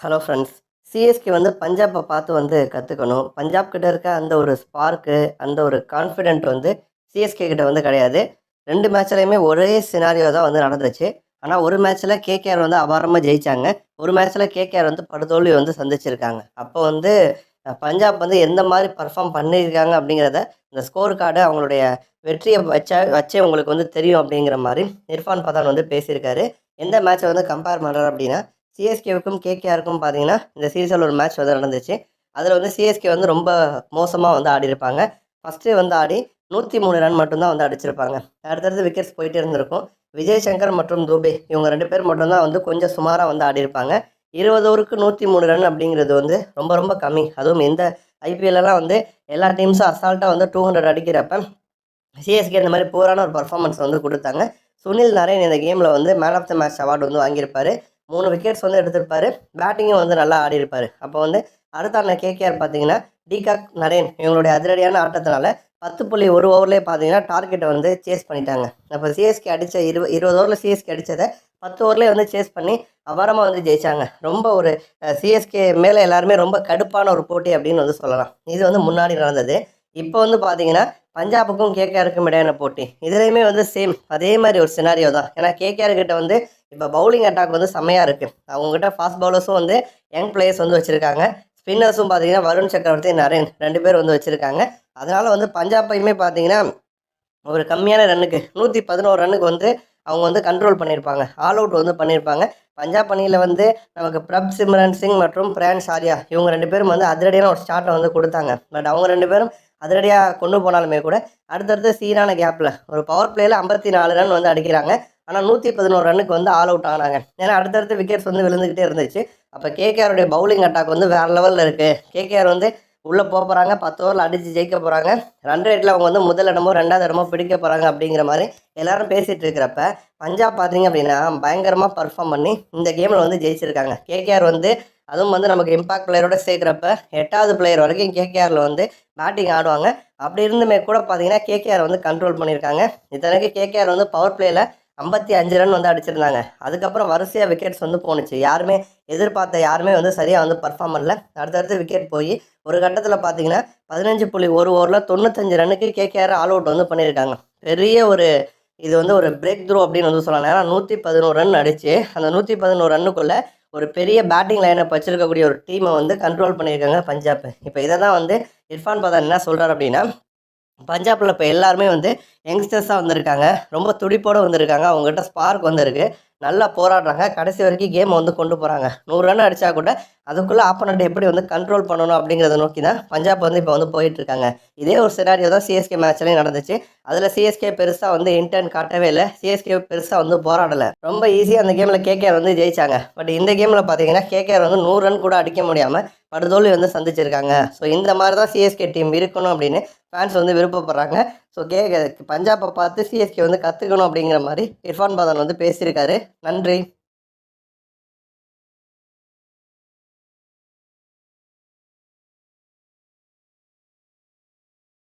Hello friends CSK வந்து பஞ்சாப்பை பார்த்து வந்து கற்றுக்கணும் பஞ்சாப் கிட்ட இருக்க அந்த ஒரு ஸ்பார்க்கு அந்த ஒரு கான்ஃபிடென்ட் வந்து சிஎஸ்கே கிட்ட வந்து கிடையாது. ரெண்டு மேட்ச்லையுமே ஒரே சினாரியோ தான் வந்து நடந்துச்சு. ஆனால் ஒரு மேட்ச்சில் கேகேஆர் வந்து அபாரமாக ஜெயிச்சாங்க. ஒரு மேட்ச்சில் கேகேஆர் வந்து படுதோல்வி வந்து சந்திச்சிருக்காங்க. அப்போ வந்து பஞ்சாப் வந்து எந்த மாதிரி பர்ஃபார்ம் பண்ணியிருக்காங்க அப்படிங்கிறத இந்த ஸ்கோர் கார்டு அவங்களுடைய வெற்றியை வச்சா வச்சே உங்களுக்கு வந்து தெரியும் அப்படிங்கிற மாதிரி இர்ஃபான் பதான் வந்து பேசியிருக்காரு. எந்த மேட்சை வந்து கம்பேர் பண்ணுறாரு அப்படின்னா சிஎஸ்கேவுக்கும் கேகேஆருக்கும் பார்த்தீங்கன்னா இந்த சீரீஸில் ஒரு மேட்ச் வந்து நடந்துச்சு. அதில் வந்து சிஎஸ்கே வந்து ரொம்ப மோசமாக வந்து ஆடி இருப்பாங்க ஃபஸ்ட்டு வந்து ஆடி நூற்றி மூணு ரன் மட்டும்தான் வந்து அடிச்சிருப்பாங்க. அடுத்தடுத்து விக்கெட்ஸ் போயிட்டே இருந்திருக்கும். விஜய் சங்கர் மற்றும் தூபே இவங்க ரெண்டு பேர் மட்டும்தான் வந்து கொஞ்சம் சுமாராக வந்து ஆடி இருப்பாங்க இருபது ஓவருக்கு நூற்றி மூணு ரன் அப்படிங்கிறது வந்து ரொம்ப ரொம்ப கம்மி. அதுவும் இந்த ஐபிஎல்லாம் வந்து எல்லா டீம்ஸும் அசால்ட்டாக வந்து டூ ஹண்ட்ரட் அடிக்கிறப்ப சிஎஸ்கே இந்த மாதிரி போரான ஒரு பர்ஃபார்மன்ஸ் வந்து கொடுத்தாங்க. சுனில் நரேன் இந்த கேமில் வந்து man of the match award வந்து வாங்கியிருப்பாரு. மூணு விக்கெட்ஸ் வந்து எடுத்திருப்பாரு. பேட்டிங்கும் வந்து நல்லா ஆடி இருப்பாரு அப்போ வந்து அடுத்த அண்ணன் கேகேஆர் பார்த்தீங்கன்னா டிகாக் நரேன் இவங்களுடைய அதிரடியான ஆட்டத்தினால பத்து புள்ளி ஒரு ஓவர்லேயே பார்த்தீங்கன்னா டார்கெட்டை வந்து சேஸ் பண்ணிட்டாங்க. அப்போ சிஎஸ்கே அடித்த இருபது இருபது ஓவரில் சிஎஸ்கே அடித்ததை பத்து ஓவர்லேயே வந்து சேஸ் பண்ணி அபாரமாக வந்து ஜெயித்தாங்க ரொம்ப ஒரு சிஎஸ்கே மேலே எல்லாருமே ரொம்ப கடுப்பான ஒரு போட்டி அப்படின்னு வந்து சொல்லலாம். இது வந்து முன்னாடி நடந்தது. இப்போ வந்து பார்த்தீங்கன்னா பஞ்சாபுக்கும் கேகேஆருக்கும் இடையான போட்டி. இதுலேயுமே வந்து சேம் அதே மாதிரி ஒரு சினாரியோ தான். ஏன்னா கேகேஆர் கிட்ட வந்து இப்போ பவுலிங் அட்டாக் வந்து செம்மையாக இருக்குது அவங்ககிட்ட ஃபாஸ்ட் பவுலர்ஸும் வந்து யங் பிளேயர்ஸ் வந்து வச்சுருக்காங்க. ஸ்பின்னர்ஸும் பார்த்தீங்கன்னா வருண் சக்கரவர்த்தி நரேன் ரெண்டு பேர் வந்து வச்சுருக்காங்க. அதனால் வந்து பஞ்சாப்பையுமே பார்த்தீங்கன்னா ஒரு கம்மியான ரன்னுக்கு நூற்றி பதினோரு ரன்னுக்கு வந்து அவங்க வந்து கண்ட்ரோல் பண்ணியிருப்பாங்க. ஆல் அவுட் வந்து பண்ணியிருப்பாங்க. பஞ்சாப் அணியில் வந்து நமக்கு பிரப் சிம்ரன் சிங் மற்றும் பிரான்ஸ் ஆர்யா இவங்க ரெண்டு பேரும் வந்து அதிரடியான ஒரு ஸ்டார்ட்டை வந்து கொடுத்தாங்க. பட் அவங்க ரெண்டு பேரும் அதிரடியாக கொண்டு போனாலுமே கூட அடுத்தடுத்து சீரான கேப்பில் ஒரு பவர் பிளேயில் ஐம்பத்தி நாலு ரன் வந்து அடிக்கிறாங்க. ஆனால் நூற்றி பதினோரு ரன்னுக்கு வந்து ஆல் அவுட் ஆனாங்க. ஏன்னா அடுத்தடுத்து விக்கெட்ஸ் வந்து விழுந்துக்கிட்டே இருந்துச்சு. அப்போ கேகேஆருடைய பவுலிங் அட்டாக் வந்து வேறு லெவலில் இருக்குது கேகேஆர் வந்து உள்ளே போக போகிறாங்க பத்து ஓவரில் அடித்து ஜெயிக்க போகிறாங்க ரன் ரேட்டில் அவங்க வந்து முதல் இடமோ ரெண்டாவது இடமோ பிடிக்க போகிறாங்க அப்படிங்கிற மாதிரி எல்லாரும் பேசிகிட்டு இருக்கிறப்ப பஞ்சாப் பார்த்தீங்க அப்படின்னா பயங்கரமாக பர்ஃபார்ம் பண்ணி இந்த கேமில் வந்து ஜெயிச்சிருக்காங்க. கேகேஆர் வந்து அதுவும் வந்து நமக்கு இம்பாக்ட் பிளேயரோட சேர்க்குறப்ப எட்டாவது பிளேயர் வரைக்கும் கேகேஆரில் வந்து பேட்டிங் ஆடுவாங்க. அப்படி இருந்துமே கூட பார்த்தீங்கன்னா கேகேஆர் வந்து கண்ட்ரோல் பண்ணியிருக்காங்க. இத்தனைக்கு கேகேஆர் வந்து பவர் பிளேயில் ஐம்பத்தி அஞ்சு ரன் வந்து அடிச்சிருந்தாங்க. அதுக்கப்புறம் வரிசையாக விக்கெட்ஸ் வந்து போணுச்சு. யாருமே எதிர்பார்த்த யாருமே வந்து சரியாக வந்து பர்ஃபார்ம் பண்ணல. அடுத்தடுத்து விக்கெட் போய் ஒரு கட்டத்தில் பார்த்தீங்கன்னா பதினஞ்சு புள்ளி ஒரு ஓவரில் தொண்ணூத்தஞ்சு ரன்னுக்கு கேகேஆர் ஆல் அவுட் வந்து பண்ணியிருக்காங்க. பெரிய ஒரு இது வந்து ஒரு பிரேக் த்ரூ அப்படின்னு வந்து சொல்லலாம். ஏன்னா நூற்றி பதினோரு ரன் அடித்து அந்த நூற்றி பதினோரு ரன்னுக்குள்ளே ஒரு பெரிய பேட்டிங் லைனை வச்சிருக்கக்கூடிய ஒரு டீமை வந்து கண்ட்ரோல் பண்ணியிருக்காங்க பஞ்சாப். இப்போ இதை தான் வந்து இர்ஃபான் பதான் என்ன சொல்கிறார் அப்படின்னா பஞ்சாபில் இப்போ எல்லாருமே வந்து யங்ஸ்டர்ஸாக வந்திருக்காங்க. ரொம்ப துடிப்போடு வந்திருக்காங்க. அவங்ககிட்ட ஸ்பார்க் வந்திருக்கு. நல்லா போராடுறாங்க. கடைசி வரைக்கும் கேமை வந்து கொண்டு போகிறாங்க நூறு ரன் அடித்தா கூட அதுக்குள்ளே ஆப்போனண்ட் எப்படி வந்து கண்ட்ரோல் பண்ணணும் அப்படிங்கிறத நோக்கி தான் பஞ்சாப் வந்து இப்போ வந்து போயிட்டுருக்காங்க. இதே ஒரு சினாரியோ தான் சிஎஸ்கே மேட்ச்லேயும் நடந்துச்சு. அதில் சிஎஸ்கே பெருசாக வந்து இன்டர்ன் காட்டவே இல்லை. சிஎஸ்கே பெருசாக வந்து போராடலை. ரொம்ப ஈஸியாக அந்த கேமில் கேகேஆர் வந்து ஜெயிச்சாங்க. பட் இந்த கேமில் பார்த்தீங்கன்னா கேகேஆர் வந்து நூறு ரன் கூட அடிக்க முடியாமல் படுதோல்வி வந்து சந்திச்சிருக்காங்க. ஸோ இந்த மாதிரி தான் சிஎஸ்கே டீம் இருக்கணும் அப்படின்னு ஃபேன்ஸ் வந்து விருப்பப்படுறாங்க. ஸோ கே பஞ்சாப்பை பார்த்து சிஎஸ்கே வந்து கற்றுக்கணும் அப்படிங்கிற மாதிரி இர்ஃபான் பாதன் வந்து பேசியிருக்காரு. நன்றி.